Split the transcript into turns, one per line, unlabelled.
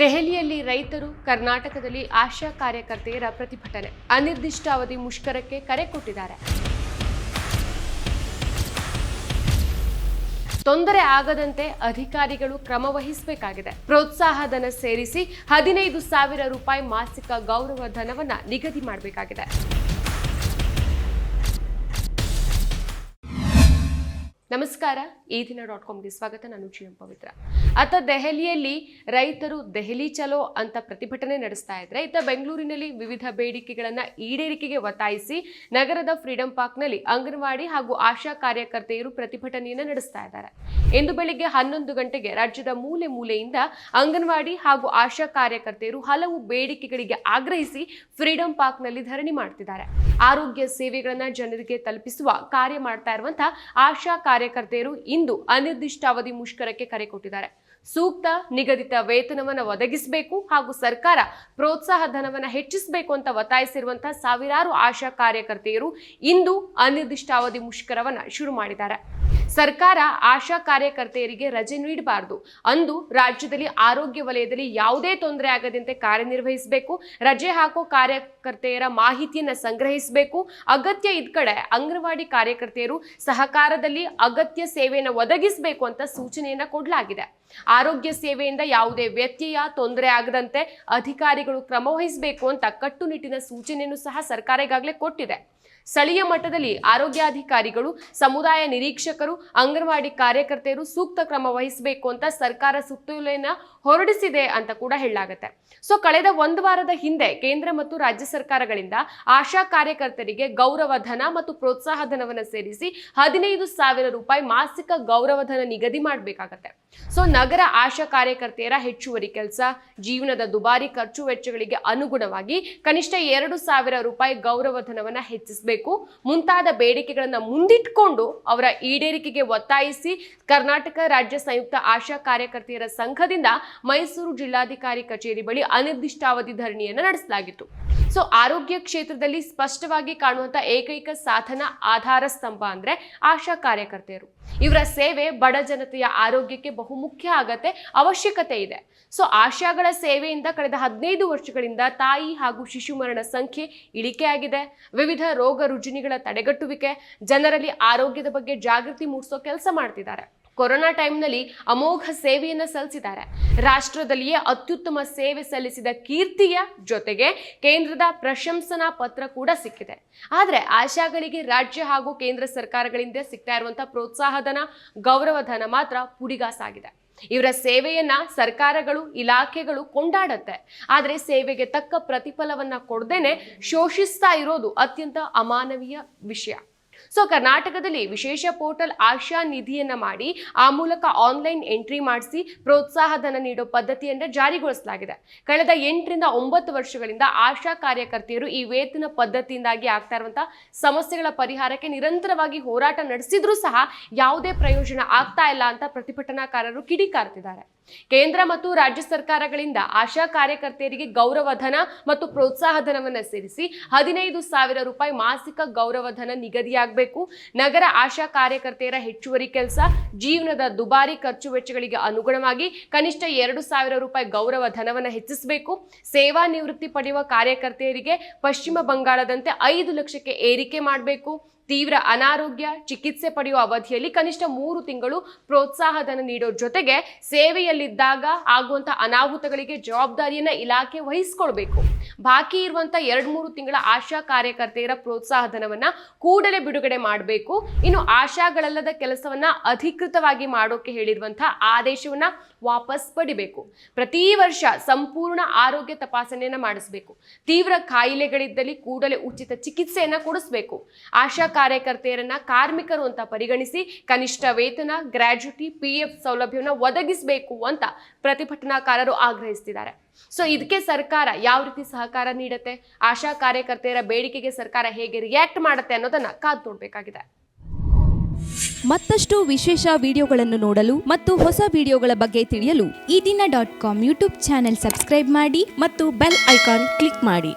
ದೆಹಲಿಯಲ್ಲಿ ರೈತರು, ಕರ್ನಾಟಕದಲ್ಲಿ ಆಶಾ ಕಾರ್ಯಕರ್ತೆಯರ ಪ್ರತಿಭಟನೆ. ಅನಿರ್ದಿಷ್ಟಾವಧಿ ಮುಷ್ಕರಕ್ಕೆ ಕರೆ ಕೊಟ್ಟಿದ್ದಾರೆ. ತೊಂದರೆ ಆಗದಂತೆ ಅಧಿಕಾರಿಗಳು ಕ್ರಮ ವಹಿಸಬೇಕಾಗಿದೆ. ಪ್ರೋತ್ಸಾಹಧನ ಸೇರಿಸಿ ಹದಿನೈದು ಸಾವಿರ ರೂಪಾಯಿ ಮಾಸಿಕ ಗೌರವ ಧನವನ್ನ ನಿಗದಿ ಮಾಡಬೇಕಾಗಿದೆ. ನಮಸ್ಕಾರ, ಈ ದಿನ ಡಾಟ್ ಕಾಮ್ಗೆ ಸ್ವಾಗತ. ನಾನು ಜಿ ಪವಿತ್ರ. ಅತ್ತ ದೆಹಲಿಯಲ್ಲಿ ರೈತರು ದೆಹಲಿ ಚಲೋ ಅಂತ ಪ್ರತಿಭಟನೆ ನಡೆಸ್ತಾ ಇದ್ರೆ ಇತ್ತ ಬೆಂಗಳೂರಿನಲ್ಲಿ ವಿವಿಧ ಬೇಡಿಕೆಗಳನ್ನು ಈಡೇರಿಕೆಗೆ ಒತ್ತಾಯಿಸಿ ನಗರದ ಫ್ರೀಡಂ ಪಾರ್ಕ್ನಲ್ಲಿ ಅಂಗನವಾಡಿ ಹಾಗೂ ಆಶಾ ಕಾರ್ಯಕರ್ತೆಯರು ಪ್ರತಿಭಟನೆಯನ್ನು ನಡೆಸ್ತಾ ಇದ್ದಾರೆ. ಇಂದು ಬೆಳಿಗ್ಗೆ ಹನ್ನೊಂದು ಗಂಟೆಗೆ ರಾಜ್ಯದ ಮೂಲೆ ಮೂಲೆಯಿಂದ ಅಂಗನವಾಡಿ ಹಾಗೂ ಆಶಾ ಕಾರ್ಯಕರ್ತೆಯರು ಹಲವು ಬೇಡಿಕೆಗಳಿಗೆ ಆಗ್ರಹಿಸಿ ಫ್ರೀಡಂ ಪಾರ್ಕ್ನಲ್ಲಿ ಧರಣಿ ಮಾಡ್ತಿದ್ದಾರೆ. ಆರೋಗ್ಯ ಸೇವೆಗಳನ್ನು ಜನರಿಗೆ ತಲುಪಿಸುವ ಕಾರ್ಯ ಮಾಡ್ತಾ ಇರುವಂತಹ ಆಶಾ ಕಾರ್ಯಕರ್ತೆಯರು ಇಂದು ಅನಿರ್ದಿಷ್ಟಾವಧಿ ಮುಷ್ಕರಕ್ಕೆ ಕರೆ ಕೊಟ್ಟಿದ್ದಾರೆ. ಸೂಕ್ತ, ನಿಗದಿತ ವೇತನವನ್ನು ಒದಗಿಸಬೇಕು ಹಾಗೂ ಸರ್ಕಾರ ಪ್ರೋತ್ಸಾಹ ಧನವನ್ನು ಹೆಚ್ಚಿಸಬೇಕು ಅಂತ ಒತ್ತಾಯಿಸಿರುವಂತಹ ಸಾವಿರಾರು ಆಶಾ ಕಾರ್ಯಕರ್ತೆಯರು ಇಂದು ಅನಿರ್ದಿಷ್ಟಾವಧಿ ಮುಷ್ಕರವನ್ನು ಶುರು ಮಾಡಿದ್ದಾರೆ. ಸರ್ಕಾರ ಆಶಾ ಕಾರ್ಯಕರ್ತೆಯರಿಗೆ ರಜೆ ನೀಡಬಾರದು. ಅಂದು ರಾಜ್ಯದಲ್ಲಿ ಆರೋಗ್ಯ ವಲಯದಲ್ಲಿ ಯಾವುದೇ ತೊಂದರೆ ಆಗದಂತೆ ಕಾರ್ಯನಿರ್ವಹಿಸಬೇಕು. ರಜೆ ಹಾಕೋ ಕಾರ್ಯಕರ್ತೆಯರ ಮಾಹಿತಿಯನ್ನು ಸಂಗ್ರಹಿಸಬೇಕು. ಅಗತ್ಯ ಇದ್ ಕಡೆ ಅಂಗನವಾಡಿ ಕಾರ್ಯಕರ್ತೆಯರು ಸಹಕಾರದಲ್ಲಿ ಅಗತ್ಯ ಸೇವೆಯನ್ನು ಒದಗಿಸಬೇಕು ಅಂತ ಸೂಚನೆಯನ್ನ ಕೊಡಲಾಗಿದೆ. ಆರೋಗ್ಯ ಸೇವೆಯಿಂದ ಯಾವುದೇ ವ್ಯತ್ಯಯ, ತೊಂದರೆ ಆಗದಂತೆ ಅಧಿಕಾರಿಗಳು ಕ್ರಮ ವಹಿಸಬೇಕು ಅಂತ ಕಟ್ಟುನಿಟ್ಟಿನ ಸೂಚನೆಯನ್ನು ಸಹ ಸರ್ಕಾರ ಈಗಾಗಲೇ ಕೊಟ್ಟಿದೆ. ಸ್ಥಳೀಯ ಮಟ್ಟದಲ್ಲಿ ಆರೋಗ್ಯಾಧಿಕಾರಿಗಳು, ಸಮುದಾಯ ನಿರೀಕ್ಷಕರು, ಅಂಗನವಾಡಿ ಕಾರ್ಯಕರ್ತೆಯರು ಸೂಕ್ತ ಕ್ರಮ ವಹಿಸಬೇಕು ಅಂತ ಸರ್ಕಾರ ಸುತ್ತೋಲೆಯನ್ನ ಹೊರಡಿಸಿದೆ ಅಂತ ಕೂಡ ಹೇಳಲಾಗುತ್ತೆ. ಸೊ ಕಳೆದ ಒಂದು ವಾರದ ಹಿಂದೆ ಕೇಂದ್ರ ಮತ್ತು ರಾಜ್ಯ ಸರ್ಕಾರಗಳಿಂದ ಆಶಾ ಕಾರ್ಯಕರ್ತರಿಗೆ ಗೌರವ ಧನ ಮತ್ತು ಪ್ರೋತ್ಸಾಹ ಧನವನ್ನು ಸೇರಿಸಿ ಹದಿನೈದು ಸಾವಿರ ರೂಪಾಯಿ ಮಾಸಿಕ ಗೌರವ ಧನ ನಿಗದಿ ಮಾಡಬೇಕಾಗತ್ತೆ. ಸೊ ನಗರ ಆಶಾ ಕಾರ್ಯಕರ್ತೆಯರ ಹೆಚ್ಚುವರಿ ಕೆಲಸ, ಜೀವನದ ದುಬಾರಿ ಖರ್ಚು ವೆಚ್ಚಗಳಿಗೆ ಅನುಗುಣವಾಗಿ ಕನಿಷ್ಠ ಎರಡು ಸಾವಿರ ರೂಪಾಯಿ ಗೌರವ ಧನವನ್ನು ಹೆಚ್ಚಿಸಬೇಕು. ಮುಂತಾದ ಬೇಡಿಕೆಗಳನ್ನು ಮುಂದಿಟ್ಕೊಂಡು ಅವರ ಈಡೇರಿಕೆಗೆ ಒತ್ತಾಯಿಸಿ ಕರ್ನಾಟಕ ರಾಜ್ಯ ಸಂಯುಕ್ತ ಆಶಾ ಕಾರ್ಯಕರ್ತೆಯರ ಸಂಘದಿಂದ ಮೈಸೂರು ಜಿಲ್ಲಾಧಿಕಾರಿ ಕಚೇರಿ ಬಳಿ ಅನಿರ್ದಿಷ್ಟಾವಧಿ ಧರಣಿಯನ್ನು ನಡೆಸಲಾಗಿತ್ತು. ಸೊ, ಆರೋಗ್ಯ ಕ್ಷೇತ್ರದಲ್ಲಿ ಸ್ಪಷ್ಟವಾಗಿ ಕಾಣುವಂತ ಏಕೈಕ ಸಾಧನ ಆಧಾರ ಸ್ತಂಭ ಅಂದ್ರೆ ಆಶಾ ಕಾರ್ಯಕರ್ತೆಯರು. ಇವರ ಸೇವೆ ಬಡ ಜನತೆಯ ಆರೋಗ್ಯಕ್ಕೆ ಬಹುಮುಖ್ಯ ಆಗತ್ತೆ ಅವಶ್ಯಕತೆ ಇದೆ. ಸೊ, ಆಶಾಗಳ ಸೇವೆಯಿಂದ ಕಳೆದ ಹದಿನೈದು ವರ್ಷಗಳಿಂದ ತಾಯಿ ಹಾಗೂ ಶಿಶು ಮರಣ ಸಂಖ್ಯೆ ಇಳಿಕೆಯಾಗಿದೆ. ವಿವಿಧ ರೋಗ ರುಜಿನಿಗಳ ತಡೆಗಟ್ಟುವಿಕೆ, ಜನರಲ್ಲಿ ಆರೋಗ್ಯದ ಬಗ್ಗೆ ಜಾಗೃತಿ ಮೂಡಿಸೋ ಕೆಲಸ ಮಾಡ್ತಿದ್ದಾರೆ. ಕೊರೋನಾ ಟೈಮ್ನಲ್ಲಿ ಅಮೋಘ ಸೇವೆಯನ್ನು ಸಲ್ಲಿಸಿದ್ದಾರೆ. ರಾಷ್ಟ್ರದಲ್ಲಿಯೇ ಅತ್ಯುತ್ತಮ ಸೇವೆ ಸಲ್ಲಿಸಿದ ಕೀರ್ತಿಯ ಜೊತೆಗೆ ಕೇಂದ್ರದ ಪ್ರಶಂಸನಾ ಪತ್ರ ಕೂಡ ಸಿಕ್ಕಿದೆ. ಆದರೆ ಆಶಾಗಳಿಗೆ ರಾಜ್ಯ ಹಾಗೂ ಕೇಂದ್ರ ಸರ್ಕಾರಗಳಿಂದ ಸಿಗ್ತಾ ಇರುವಂತಹ ಪ್ರೋತ್ಸಾಹಧನ, ಗೌರವಧನ ಮಾತ್ರ ಪುಡಿಗಾಸಾಗಿದೆ. ಇವರ ಸೇವೆಯನ್ನ ಸರ್ಕಾರಗಳು, ಇಲಾಖೆಗಳು ಕೊಂಡಾಡತ್ತೆ. ಆದರೆ ಸೇವೆಗೆ ತಕ್ಕ ಪ್ರತಿಫಲವನ್ನ ಕೊಡದೇನೆ ಶೋಷಿಸ್ತಾ ಇರೋದು ಅತ್ಯಂತ ಅಮಾನವೀಯ ವಿಷಯ. ಸೊ ಕರ್ನಾಟಕದಲ್ಲಿ ವಿಶೇಷ ಪೋರ್ಟಲ್ ಆಶಾ ನಿಧಿಯನ್ನ ಮಾಡಿ ಆ ಮೂಲಕ ಆನ್ಲೈನ್ ಎಂಟ್ರಿ ಮಾಡಿಸಿ ಪ್ರೋತ್ಸಾಹ ಧನ ನೀಡೋ ಪದ್ಧತಿಯನ್ನ ಜಾರಿಗೊಳಿಸಲಾಗಿದೆ. ಕಳೆದ ಎಂಟರಿಂದ ಒಂಬತ್ತು ವರ್ಷಗಳಿಂದ ಆಶಾ ಕಾರ್ಯಕರ್ತೆಯರು ಈ ವೇತನ ಪದ್ಧತಿಯಿಂದಾಗಿ ಆಗ್ತಾ ಇರುವಂತಹ ಸಮಸ್ಯೆಗಳ ಪರಿಹಾರಕ್ಕೆ ನಿರಂತರವಾಗಿ ಹೋರಾಟ ನಡೆಸಿದ್ರೂ ಸಹ ಯಾವುದೇ ಪ್ರಯೋಜನ ಆಗ್ತಾ ಇಲ್ಲ ಅಂತ ಪ್ರತಿಭಟನಾಕಾರರು ಕಿಡಿಕಾರ್ತಿದ್ದಾರೆ. ಕೇಂದ್ರ ಮತ್ತು ರಾಜ್ಯ ಸರ್ಕಾರಗಳಿಂದ ಆಶಾ ಕಾರ್ಯಕರ್ತೆಯರಿಗೆ ಗೌರವಧನ ಮತ್ತು ಪ್ರೋತ್ಸಾಹಧನವನ್ನು ಸೇರಿಸಿ ಹದಿನೈದು ಸಾವಿರ ರೂಪಾಯಿ ಮಾಸಿಕ ಗೌರವಧನ ನಿಗದಿಯಾಗಬೇಕು. ನಗರ ಆಶಾ ಕಾರ್ಯಕರ್ತೆಯರ ಹೆಚ್ಚುವರಿ ಕೆಲಸ ಜೀವನದ ದುಬಾರಿ ಖರ್ಚು ವೆಚ್ಚಗಳಿಗೆ ಅನುಗುಣವಾಗಿ ಕನಿಷ್ಠ ಎರಡು ಸಾವಿರ ರೂಪಾಯಿ ಗೌರವ ಧನವನ್ನ ಹೆಚ್ಚಿಸಬೇಕು. ಸೇವಾ ನಿವೃತ್ತಿ ಪಡೆಯುವ ಕಾರ್ಯಕರ್ತೆಯರಿಗೆ ಪಶ್ಚಿಮ ಬಂಗಾಳದಂತೆ ಐದು ಲಕ್ಷಕ್ಕೆ ಏರಿಕೆ ಮಾಡಬೇಕು. ತೀವ್ರ ಅನಾರೋಗ್ಯ, ಚಿಕಿತ್ಸೆ ಪಡೆಯುವ ಅವಧಿಯಲ್ಲಿ ಕನಿಷ್ಠ ಮೂರು ತಿಂಗಳು ಪ್ರೋತ್ಸಾಹಧನ ನೀಡೋ ಜೊತೆಗೆ ಸೇವೆಯಲ್ಲಿದ್ದಾಗ ಆಗುವಂತ ಅನಾಹುತಗಳಿಗೆ ಜವಾಬ್ದಾರಿಯನ್ನ ಇಲಾಖೆ ವಹಿಸ್ಕೊಳ್ಬೇಕು. ಬಾಕಿ ಇರುವಂತ ಎರಡ್ ಮೂರು ತಿಂಗಳ ಆಶಾ ಕಾರ್ಯಕರ್ತೆಯರ ಪ್ರೋತ್ಸಾಹ ಧನವನ್ನ ಕೂಡಲೇ ಬಿಡುಗಡೆ ಮಾಡಬೇಕು. ಇನ್ನು ಆಶಾಗಳಲ್ಲದ ಕೆಲಸವನ್ನ ಅಧಿಕೃತವಾಗಿ ಮಾಡೋಕೆ ಹೇಳಿರುವಂತಹ ಆದೇಶವನ್ನ ವಾಪಸ್ ಪಡಿಬೇಕು. ಪ್ರತಿ ವರ್ಷ ಸಂಪೂರ್ಣ ಆರೋಗ್ಯ ತಪಾಸಣೆಯನ್ನ ಮಾಡಿಸಬೇಕು. ತೀವ್ರ ಕಾಯಿಲೆಗಳಿದ್ದಲ್ಲಿ ಕೂಡಲೇ ಉಚಿತ ಚಿಕಿತ್ಸೆಯನ್ನ ಕೊಡಿಸಬೇಕು. ಆಶಾ ಕಾರ್ಯಕರ್ತೆಯರನ್ನ ಕಾರ್ಮಿಕರು ಅಂತ ಪರಿಗಣಿಸಿ ಕನಿಷ್ಠ ವೇತನ, ಗ್ರಾಜ್ಯುಟಿ ಪಿ ಎಫ್ ಸೌಲಭ್ಯವನ್ನು ಒದಗಿಸಬೇಕು ಅಂತ ಪ್ರತಿಭಟನಾಕಾರರು ಆಗ್ರಹಿಸ್ತಿದ್ದಾರೆ. ಸೊ ಇದಕ್ಕೆ ಸರ್ಕಾರ ಯಾವ ರೀತಿ ಸಹಕಾರ ನೀಡುತ್ತೆ? ಆಶಾ ಕಾರ್ಯಕರ್ತೆಯರ ಬೇಡಿಕೆಗೆ ಸರ್ಕಾರ ಹೇಗೆ ರಿಯಾಕ್ಟ್ ಮಾಡುತ್ತೆ ಅನ್ನೋದನ್ನ ಕಾದು ನೋಡಬೇಕಾಗಿದೆ.
ಮತ್ತಷ್ಟು ವಿಶೇಷ ವಿಡಿಯೋಗಳನ್ನು ನೋಡಲು ಮತ್ತು ಹೊಸ ವಿಡಿಯೋಗಳ ಬಗ್ಗೆ ತಿಳಿಯಲು
Eedina dot com YouTube channel subscribe ಮಾಡಿ ಮತ್ತು ಬೆಲ್ ಐಕಾನ್ ಕ್ಲಿಕ್ ಮಾಡಿ.